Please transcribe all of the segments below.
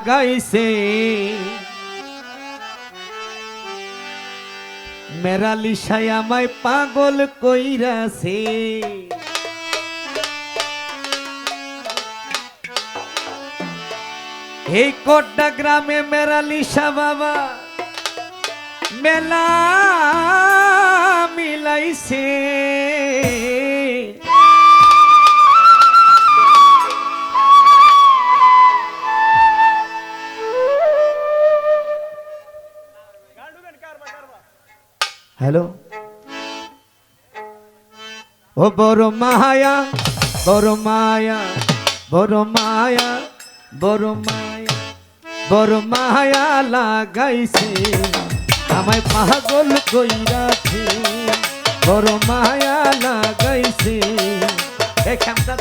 লাগাইছে। মেরা লিসাই আমায় পাগল কইরাছে। এই কোট্টা গ্রামে মেরা লিসা বাবা মেলা মিলাইছে। হ্যালো? ও বড় মায়া বড় মায়া বড় মায়া বড় মায়া বড় মায়া লাগাইছে। আমায় পাগল কইরাছে, বড় মায়া লাগাইছে। এ খেমটা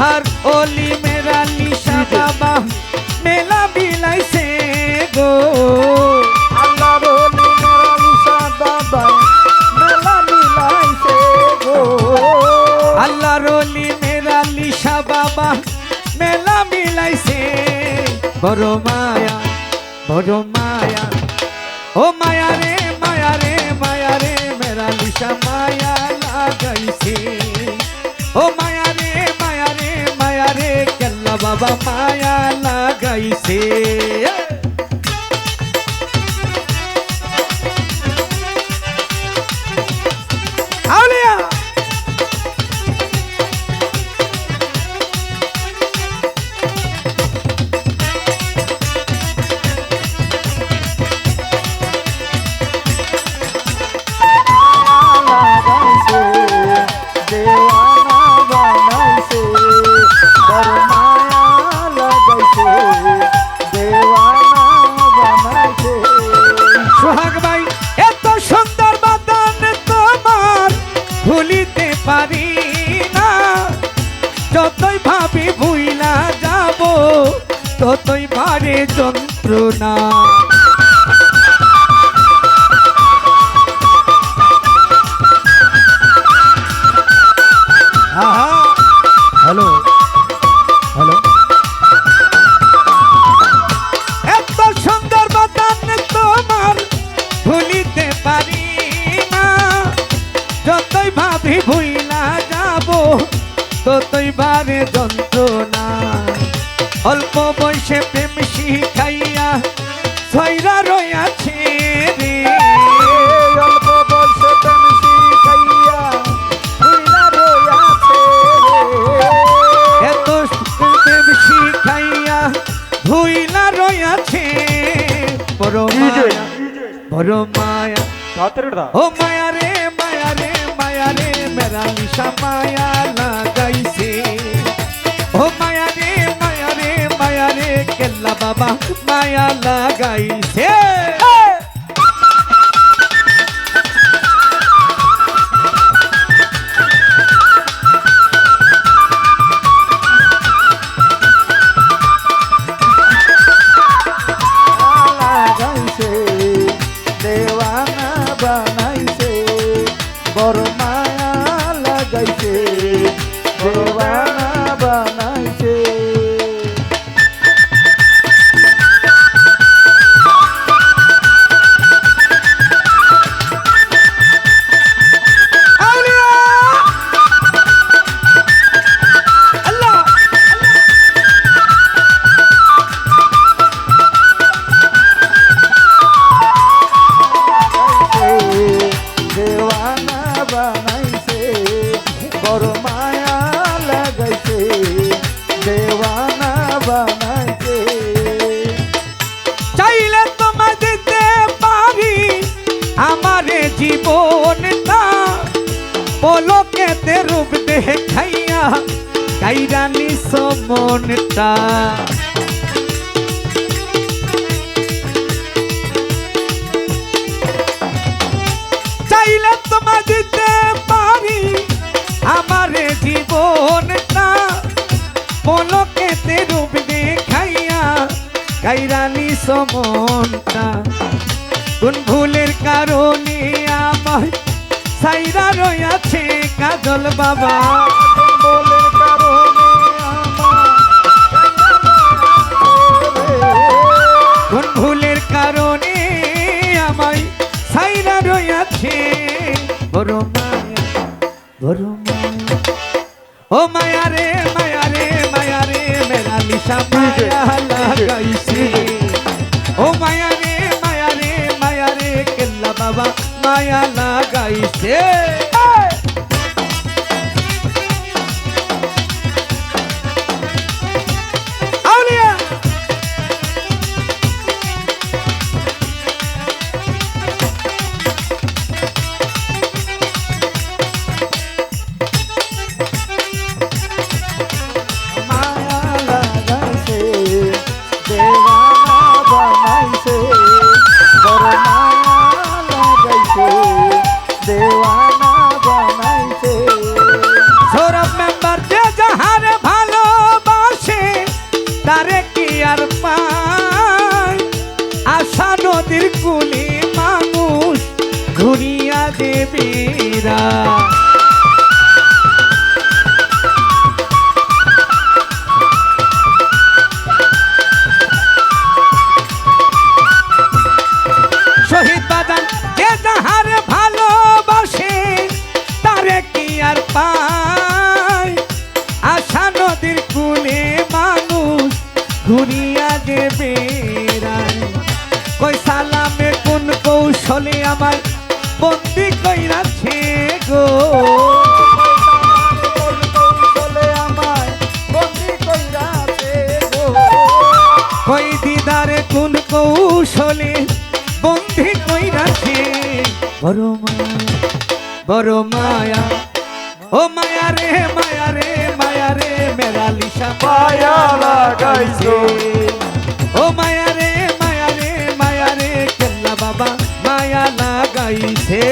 আল্লাহর ওলি মেরা নিশা বাবা, মেলা বিলাইছে গো। আল্লাহ বলি মেরা সাদা মেলা মিলাইছে গো। আল্লাহর ওলি মেরা নিশা বাবা, মেলা মিলাইছে বড় মায়া বড় মায়া, ও মায়া রে মায়া রে মায়া রে, মেরা নিশা মায়া লাগাইছে। বাবা মায়া লাগাইছে। যন্ত্রণা হ্যালো মায়া ও মায়া রে মায়া রে মায়া রে মেরা নিশা মায়া লাগাইছে ও মায়া রে মায়া রে মায়া রে কেল্লা বাবা মায়া লাগাইছে কাইরা নিস মনটা। চাইলে তোমা দিতে পারি আমার জীবনটা। পলকেতে রূপ দেখাইয়া কাইরা নিস মনটা। কোন ভুলের কারণে আমায় সাইরা রয়েছে কাজল বাবা। বড় মায়া বড় মায়া ও মায়া শহীদ বাদান যে যাহারে ভালোবাসে কি আর পায় আশা নদীর কুলে মানুষ ঘুরিয়া দেবে। কই সালামে কোন কৌশলে আমার কই দিদারে, কোন কৌশলে বন্দি কইরাছে বড় মায়া বড় মায়া, ও মায়া রে মায়া রে মায়া রে মেরা লিশা মায়া লাগাইছো। ও মায়া রে মায়া রে মায়া রে, কেল্লা বাবা মায়া লাগাইছে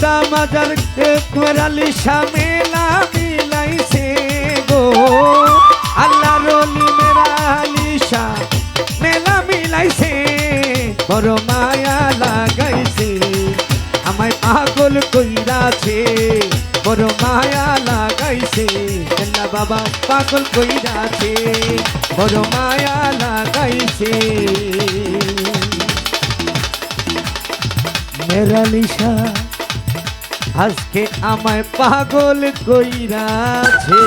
খোদা মাজার মেরালি মেলা মিলাইছে গো। আল্লাহ রলি মেরালিশা মেলা মিলাইছে, বড় মায়া লাগাইছে। আমায় পাগল কইরাছে, বড় মায়া লাগাইছে। আল্লাহ বাবা পাগল কইরাছে, বড় মায়া লাগাইছে। মেরালিশা আজকে আমায় পাগল কইরাছে।